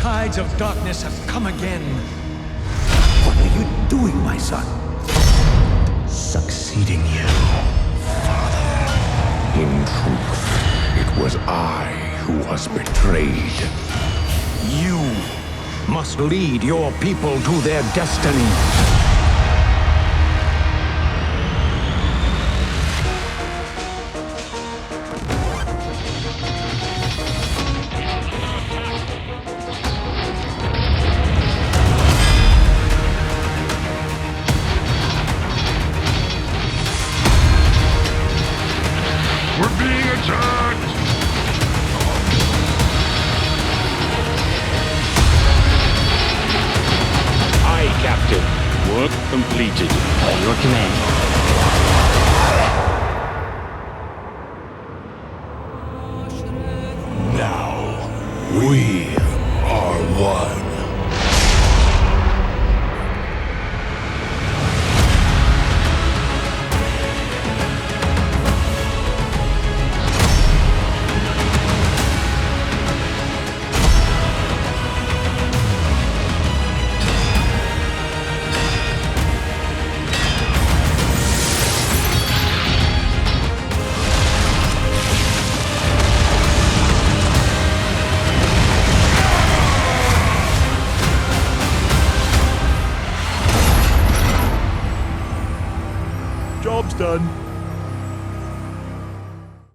tides of darkness have come again. What are you doing, my son? Succeeding you. Father. In truth, it was I who was betrayed. You must lead your people to their destiny. Aye, Captain. Work completed. By your command. Now, we are one. job's done.